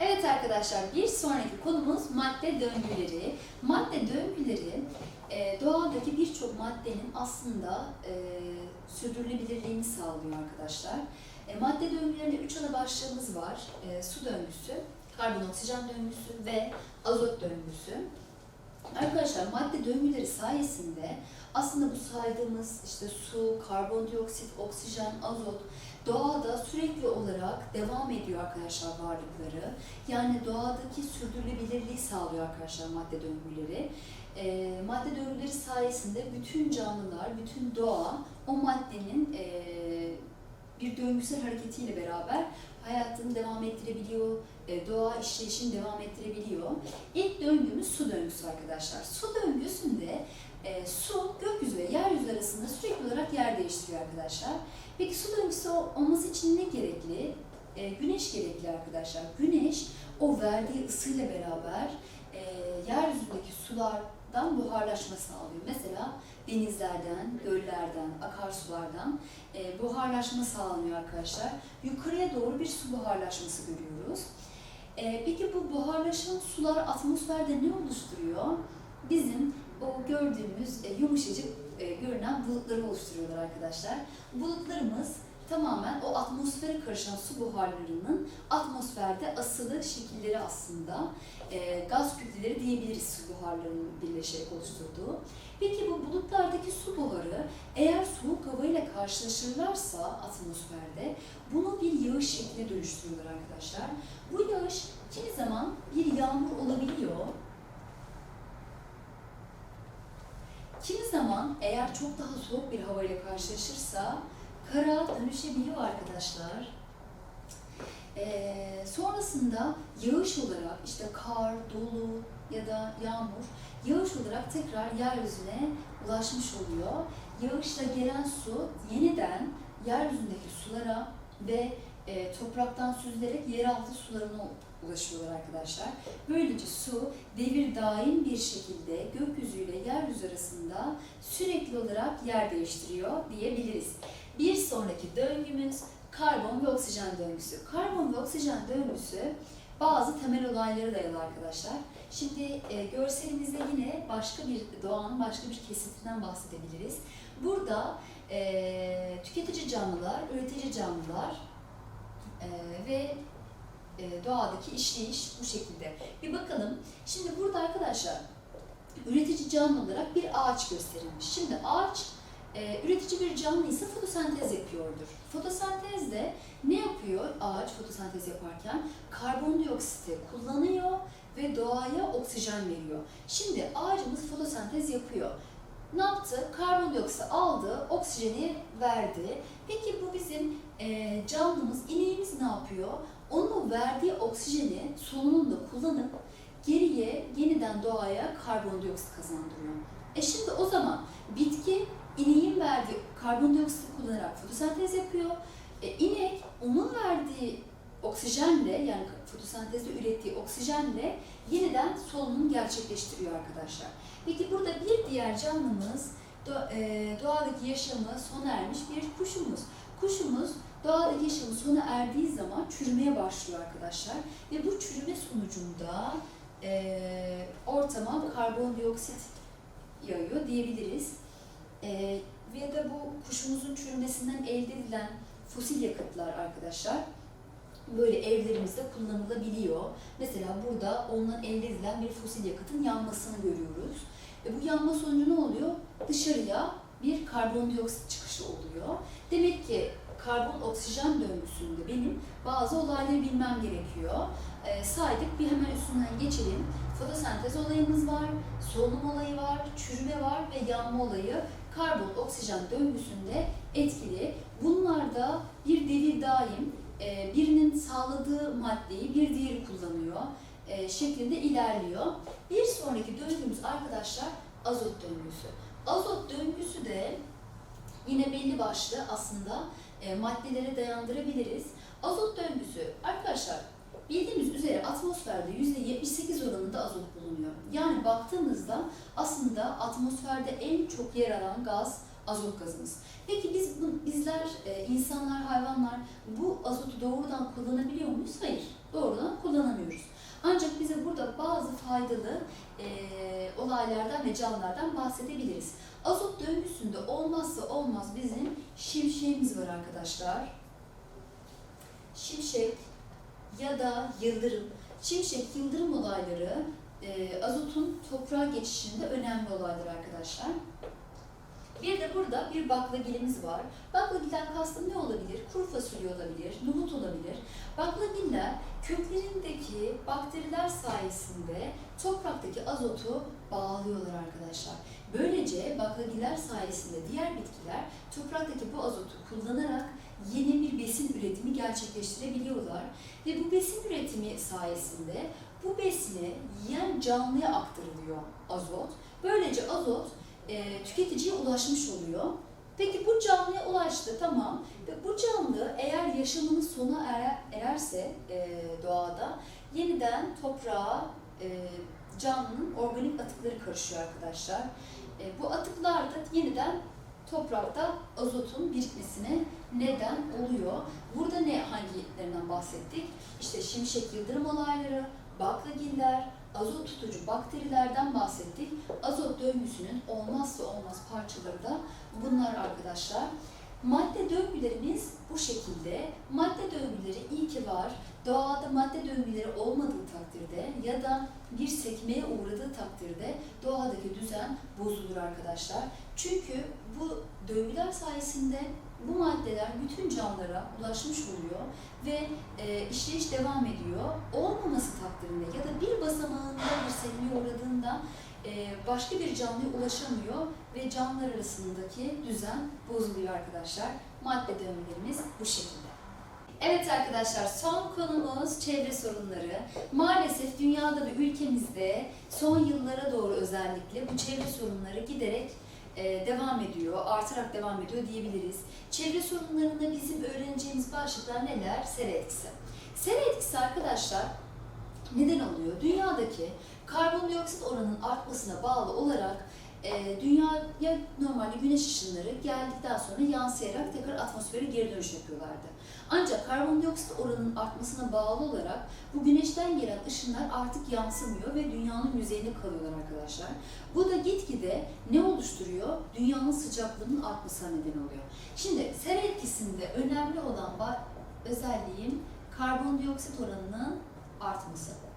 Evet arkadaşlar bir sonraki konumuz madde döngüleri. Madde döngüleri e, doğadaki birçok maddenin aslında e, sürdürülebilirliğini sağlıyor arkadaşlar. E, madde döngülerinde üç ana başlığımız var. E, su döngüsü, karbon oksijen döngüsü ve azot döngüsü. Arkadaşlar madde döngüleri sayesinde aslında bu saydığımız işte su, karbondioksit, oksijen, azot doğada sürekli olarak devam ediyor arkadaşlar varlıkları. Yani doğadaki sürdürülebilirliği sağlıyor arkadaşlar madde döngüleri. E, madde döngüleri sayesinde bütün canlılar, bütün doğa o maddenin e, bir döngüsel hareketiyle beraber hayatını devam ettirebiliyor, e, doğa işleyişini devam ettirebiliyor. İlk döngümüz su döngüsü arkadaşlar. Su döngüsünde e, su gökyüzü ve yeryüzü arasında sürekli olarak yer değiştiriyor arkadaşlar. Peki su döngüsü olması için ne gerekli? E, güneş gerekli arkadaşlar. Güneş o verdiği ısıyla beraber e, yeryüzündeki sulardan buharlaşma sağlıyor. Mesela denizlerden, göllerden, akarsulardan e, buharlaşma sağlanıyor arkadaşlar. Yukarıya doğru bir su buharlaşması görüyoruz. E, peki bu buharlaşan sular atmosferde ne oluşturuyor? Bizim o gördüğümüz e, yumuşacık e, görünen bulutları oluşturuyorlar arkadaşlar. Bulutlarımız tamamen o atmosfere karışan su buharlarının atmosferde asılı şekilleri aslında e, gaz kütleleri diyebiliriz su buharlarının birleşerek oluşturduğu. Peki bu bulutlardaki su buharı eğer soğuk havayla karşılaşırlarsa atmosferde bunu bir yağış şekline dönüştürüyorlar arkadaşlar. Bu yağış kimi zaman bir yağmur olabiliyor. Kimi zaman eğer çok daha soğuk bir havayla karşılaşırsa kara dönüşebiliyor arkadaşlar. Ee, sonrasında yağış olarak işte kar, dolu ya da yağmur yağış olarak tekrar yeryüzüne ulaşmış oluyor. Yağışla gelen su yeniden yeryüzündeki sulara ve e, topraktan süzülerek yeraltı sularına ulaşıyorlar arkadaşlar. Böylece su devir daim bir şekilde gökyüzüyle yeryüzü arasında sürekli olarak yer değiştiriyor diyebiliriz. Bir sonraki döngümüz karbon ve oksijen döngüsü. Karbon ve oksijen döngüsü bazı temel olaylara dayalı arkadaşlar. Şimdi e, görselimizde yine başka bir doğanın başka bir kesitinden bahsedebiliriz. Burada e, tüketici canlılar, üretici canlılar e, ve e, doğadaki işleyiş bu şekilde. Bir bakalım. Şimdi burada arkadaşlar üretici canlı olarak bir ağaç gösterilmiş. Şimdi ağaç e, üretici bir canlı ise fotosentez yapıyordur. Fotosentezde ne yapıyor ağaç fotosentez yaparken? Karbondioksiti kullanıyor ve doğaya oksijen veriyor. Şimdi ağacımız fotosentez yapıyor. Ne yaptı? Karbondioksit aldı, oksijeni verdi. Peki bu bizim e, canlımız, ineğimiz ne yapıyor? Onun verdiği oksijeni solunumda kullanıp geriye yeniden doğaya karbondioksit kazandırıyor. E şimdi o zaman bitki ineğin verdiği karbondioksiti kullanarak fotosentez yapıyor. E, inek onun verdiği oksijenle yani fotosentezde ürettiği oksijenle yeniden solunum gerçekleştiriyor arkadaşlar. Peki burada bir diğer canlımız e, doğadaki yaşamı sona ermiş bir kuşumuz. Kuşumuz doğadaki yaşamı sona erdiği zaman çürümeye başlıyor arkadaşlar. Ve bu çürüme sonucunda e, ortama karbondioksit yayıyor diyebiliriz. E, ve de bu kuşumuzun çürümesinden elde edilen fosil yakıtlar arkadaşlar böyle evlerimizde kullanılabiliyor. Mesela burada ondan elde edilen bir fosil yakıtın yanmasını görüyoruz. Ve bu yanma sonucu ne oluyor? Dışarıya bir karbondioksit çıkışı oluyor. Demek ki karbon oksijen döngüsünde benim bazı olayları bilmem gerekiyor. E, saydık bir hemen üstünden geçelim. Fotosentez olayımız var, solunum olayı var, çürüme var ve yanma olayı karbon oksijen döngüsünde etkili. Bunlarda bir devir daim e, birinin sağladığı maddeyi bir diğeri kullanıyor e, şeklinde ilerliyor. Bir sonraki döngümüz arkadaşlar azot döngüsü. Azot döngüsü de yine belli başlı aslında e, maddelere dayandırabiliriz. Azot döngüsü arkadaşlar bildiğimiz üzere atmosferde %78 oranında azot bulunuyor. Yani baktığımızda aslında atmosferde en çok yer alan gaz azot gazımız. Peki biz bizler insanlar, hayvanlar bu azotu doğrudan kullanabiliyor muyuz? Hayır, doğrudan kullanamıyoruz. faydalı e, olaylardan ve canlılardan bahsedebiliriz. Azot döngüsünde olmazsa olmaz bizim şimşeğimiz var arkadaşlar. Şimşek ya da yıldırım. Şimşek, yıldırım olayları e, azotun toprağa geçişinde önemli olaylar arkadaşlar. Bir de burada bir baklagilimiz var. Baklagiller kastım ne olabilir? Kuru fasulye olabilir, nohut olabilir. Baklagiller köklerindeki bakteriler sayesinde topraktaki azotu bağlıyorlar arkadaşlar. Böylece baklagiller sayesinde diğer bitkiler topraktaki bu azotu kullanarak yeni bir besin üretimi gerçekleştirebiliyorlar. Ve bu besin üretimi sayesinde bu besini yiyen canlıya aktarılıyor azot. Böylece azot e, tüketiciye ulaşmış oluyor. Peki bu canlıya ulaştı tamam ve bu canlı eğer yaşamının sona erer, ererse e, doğada yeniden toprağa e, canlının organik atıkları karışıyor arkadaşlar. E, bu atıklar da yeniden toprakta azotun birikmesine neden oluyor. Burada ne hangilerinden bahsettik? İşte şimşek yıldırım olayları, baklagiller, azot tutucu bakterilerden bahsettik. Azot döngüsünün olmazsa olmaz parçaları da bunlar arkadaşlar. Madde döngülerimiz bu şekilde. Madde döngüleri iyi ki var. Doğada madde döngüleri olmadığı takdirde ya da bir sekmeye uğradığı takdirde doğadaki düzen bozulur arkadaşlar. Çünkü bu döngüler sayesinde bu maddeler bütün canlılara ulaşmış oluyor ve e, işleyiş devam ediyor. Olmaması takdirinde ya da bir basamağında bir sekmeye uğradığında e, başka bir canlıya ulaşamıyor ve canlılar arasındaki düzen bozuluyor arkadaşlar. Madde döngülerimiz bu şekilde. Evet arkadaşlar son konumuz çevre sorunları. Maalesef dünyada ve ülkemizde son yıllara doğru özellikle bu çevre sorunları giderek devam ediyor, artarak devam ediyor diyebiliriz. Çevre sorunlarında bizim öğreneceğimiz başlıklar neler? Sera etkisi. Sera etkisi arkadaşlar neden oluyor? Dünyadaki karbondioksit oranının artmasına bağlı olarak e, dünyaya normalde güneş ışınları geldikten sonra yansıyarak tekrar atmosfere geri dönüş yapıyorlardı. Ancak karbondioksit oranının artmasına bağlı olarak bu güneşten gelen ışınlar artık yansımıyor ve dünyanın yüzeyinde kalıyorlar arkadaşlar. Bu da gitgide ne oluşturuyor? Dünyanın sıcaklığının artmasına neden oluyor. Şimdi sera etkisinde önemli olan özelliğin karbondioksit oranının artması.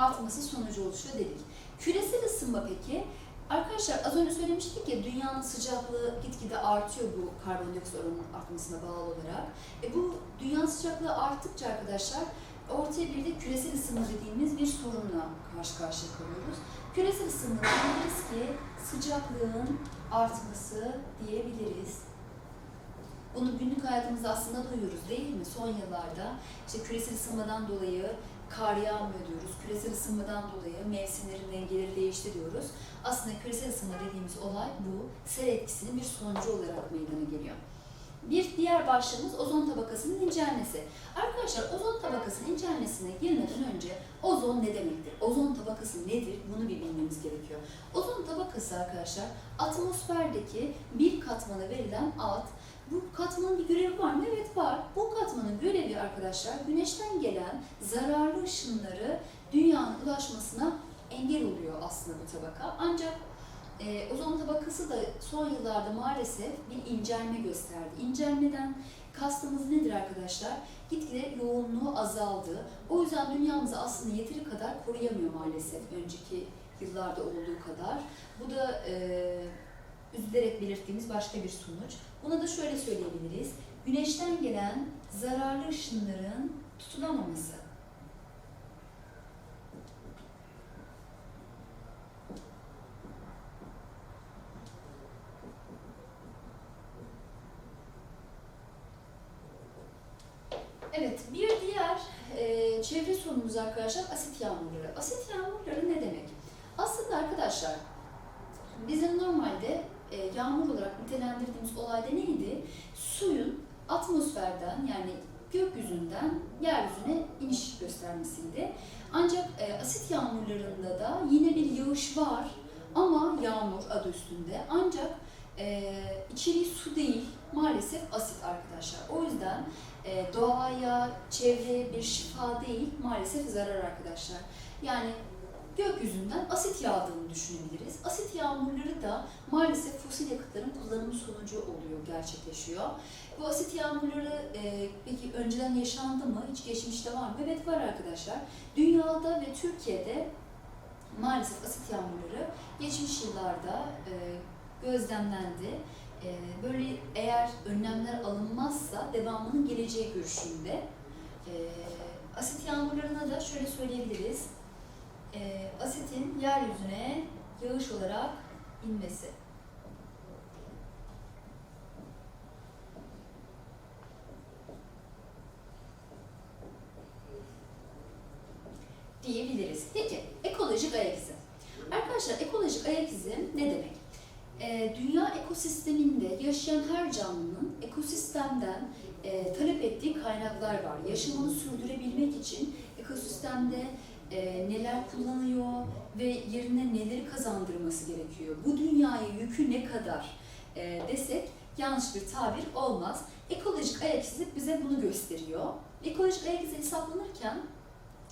Artması sonucu oluşuyor dedik. Küresel ısınma peki? Arkadaşlar az önce söylemiştik ya dünyanın sıcaklığı gitgide artıyor bu karbondioksit oranının artmasına bağlı olarak. E bu dünyanın sıcaklığı arttıkça arkadaşlar ortaya bir de küresel ısınma dediğimiz bir sorunla karşı karşıya kalıyoruz. Küresel ısınma diyebiliriz ki sıcaklığın artması diyebiliriz. Bunu günlük hayatımızda aslında duyuyoruz değil mi? Son yıllarda işte küresel ısınmadan dolayı kar yağmıyor diyoruz. Küresel ısınmadan dolayı mevsimlerin dengeleri değişti diyoruz. Aslında küresel ısınma dediğimiz olay bu. Sera etkisinin bir sonucu olarak meydana geliyor. Bir diğer başlığımız ozon tabakasının incelmesi. Arkadaşlar ozon tabakasının incelmesine girmeden önce ozon ne demektir? Ozon tabakası nedir? Bunu bir bilmemiz gerekiyor. Ozon tabakası arkadaşlar atmosferdeki bir katmana verilen alt katmanın bir görevi var mı? Evet var. Bu katmanın görevi arkadaşlar güneşten gelen zararlı ışınları dünyanın ulaşmasına engel oluyor aslında bu tabaka. Ancak e, ozon tabakası da son yıllarda maalesef bir incelme gösterdi. İncelmeden kastımız nedir arkadaşlar? Gitgide yoğunluğu azaldı. O yüzden dünyamızı aslında yeteri kadar koruyamıyor maalesef önceki yıllarda olduğu kadar. Bu da e, üzülerek belirttiğimiz başka bir sonuç. Buna da şöyle söyleyebiliriz. Güneşten gelen zararlı ışınların tutulamaması. Evet, bir diğer e, çevre sorunumuz arkadaşlar asit yağmurları. Asit yağmurları ne demek? Aslında arkadaşlar bizim normalde e, yağmur olarak nitelendirdiğimiz olayda neydi? Suyun atmosferden yani gökyüzünden yeryüzüne iniş göstermesiydi. Ancak e, asit yağmurlarında da yine bir yağış var ama yağmur adı üstünde. Ancak e, içeriği su değil, maalesef asit arkadaşlar. O yüzden e, doğaya, çevreye bir şifa değil, maalesef zarar arkadaşlar. Yani gökyüzünden asit yağdığını düşünebiliriz. Asit yağmurları da maalesef fosil yakıtların kullanımı sonucu oluyor, gerçekleşiyor. Bu asit yağmurları e, peki önceden yaşandı mı? Hiç geçmişte var mı? Evet var arkadaşlar. Dünyada ve Türkiye'de maalesef asit yağmurları geçmiş yıllarda e, gözlemlendi. E, böyle eğer önlemler alınmazsa devamının geleceği görüşünde. E, asit yağmurlarına da şöyle söyleyebiliriz. E, asitin yeryüzüne yağış olarak inmesi. diyebiliriz. Peki, ekolojik ayak izi. Arkadaşlar ekolojik ayak izi ne demek? Ee, dünya ekosisteminde yaşayan her canlının ekosistemden e, talep ettiği kaynaklar var. Yaşamını sürdürebilmek için ekosistemde e, neler kullanıyor ve yerine neleri kazandırması gerekiyor. Bu dünyaya yükü ne kadar e, desek yanlış bir tabir olmaz. Ekolojik ayak izi bize bunu gösteriyor. Ekolojik ayak izi hesaplanırken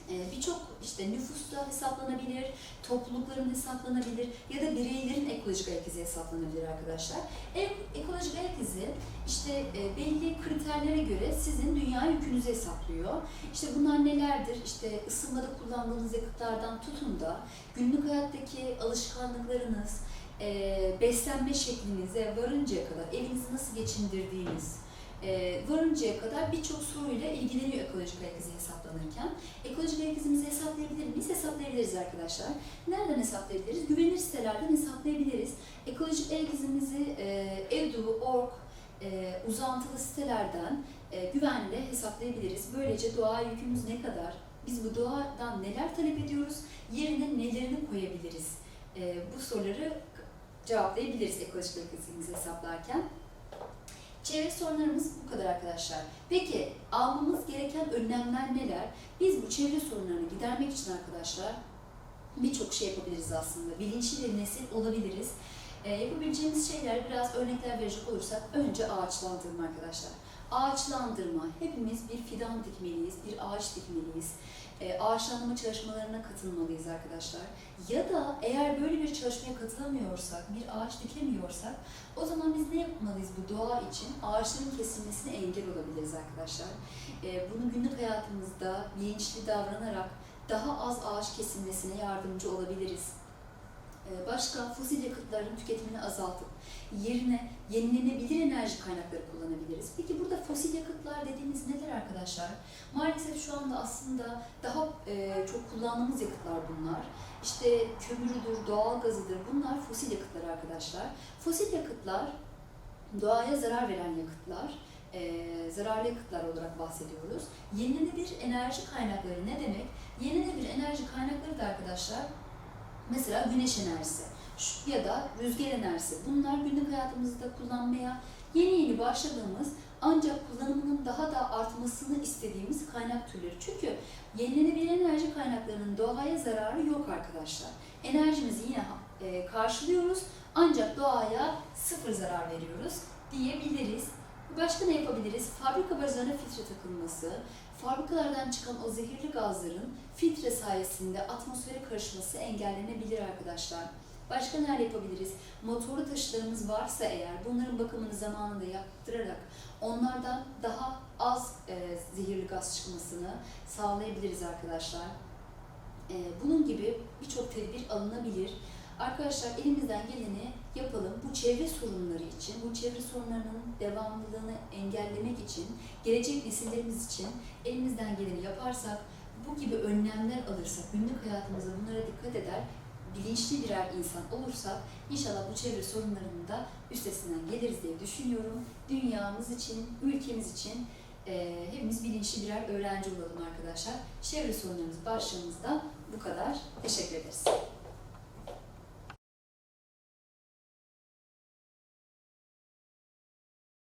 birçok işte nüfusta hesaplanabilir, toplulukların hesaplanabilir ya da bireylerin ekolojik ayak izi hesaplanabilir arkadaşlar. E- ekolojik ayak izi işte e, belli kriterlere göre sizin dünya yükünüzü hesaplıyor. İşte bunlar nelerdir? İşte ısınmada kullandığınız yakıtlardan tutun da günlük hayattaki alışkanlıklarınız, e, beslenme şeklinize varıncaya kadar evinizi nasıl geçindirdiğiniz, e, varıncaya kadar birçok soruyla ilgileniyor ekolojik ayak izi hesaplanırken. Ekolojik ayak izimizi hesaplayabilir miyiz? Hesaplayabiliriz arkadaşlar. Nereden hesaplayabiliriz? Güvenilir sitelerden hesaplayabiliriz. Ekolojik ayak izimizi e, edu.org e, uzantılı sitelerden e, güvenle hesaplayabiliriz. Böylece doğa yükümüz ne kadar? Biz bu doğadan neler talep ediyoruz? Yerine nelerini koyabiliriz? E, bu soruları cevaplayabiliriz ekolojik ayak izimizi hesaplarken. Çevre sorunlarımız bu kadar arkadaşlar. Peki almamız gereken önlemler neler? Biz bu çevre sorunlarını gidermek için arkadaşlar birçok şey yapabiliriz aslında. Bilinçli bir nesil olabiliriz. Ee, yapabileceğimiz şeyler biraz örnekler verecek olursak önce ağaçlandırma arkadaşlar. Ağaçlandırma, hepimiz bir fidan dikmeliyiz, bir ağaç dikmeliyiz. Ee, ağaçlandırma çalışmalarına katılmalıyız arkadaşlar. Ya da eğer böyle bir çalışmaya katılamıyorsak, bir ağaç dikemiyorsak o zaman biz ne yapmalıyız bu doğa için? Ağaçların kesilmesine engel olabiliriz arkadaşlar. Ee, bunu günlük hayatımızda bilinçli davranarak daha az ağaç kesilmesine yardımcı olabiliriz. Başka fosil yakıtların tüketimini azaltıp yerine yenilenebilir enerji kaynakları kullanabiliriz. Peki burada fosil yakıtlar dediğimiz neler arkadaşlar? Maalesef şu anda aslında daha e, çok kullandığımız yakıtlar bunlar. İşte kömürüdür, doğal gazıdır bunlar fosil yakıtlar arkadaşlar. Fosil yakıtlar doğaya zarar veren yakıtlar, e, zararlı yakıtlar olarak bahsediyoruz. Yenilenebilir enerji kaynakları ne demek? Yenilenebilir enerji kaynakları da arkadaşlar mesela güneş enerjisi ya da rüzgar enerjisi. Bunlar günlük hayatımızda kullanmaya yeni yeni başladığımız ancak kullanımının daha da artmasını istediğimiz kaynak türleri. Çünkü yenilenebilir enerji kaynaklarının doğaya zararı yok arkadaşlar. Enerjimizi yine e, karşılıyoruz ancak doğaya sıfır zarar veriyoruz diyebiliriz. Başka ne yapabiliriz? Fabrika bazlarına filtre takılması, fabrikalardan çıkan o zehirli gazların filtre sayesinde atmosfere karışması engellenebilir arkadaşlar. Başka neler yapabiliriz? Motorlu taşıtlarımız varsa eğer bunların bakımını zamanında yaptırarak onlardan daha az e, zehirli gaz çıkmasını sağlayabiliriz arkadaşlar. E, bunun gibi birçok tedbir alınabilir. Arkadaşlar elimizden geleni yapalım. Bu çevre sorunları için, bu çevre sorunlarının devamlılığını engellemek için, gelecek nesillerimiz için elimizden geleni yaparsak, bu gibi önlemler alırsak, günlük hayatımızda bunlara dikkat eder, bilinçli birer insan olursak inşallah bu çevre sorunlarının da üstesinden geliriz diye düşünüyorum. Dünyamız için, ülkemiz için e, hepimiz bilinçli birer öğrenci olalım arkadaşlar. Çevre sorunlarımız başlığımızda bu kadar. Teşekkür ederiz.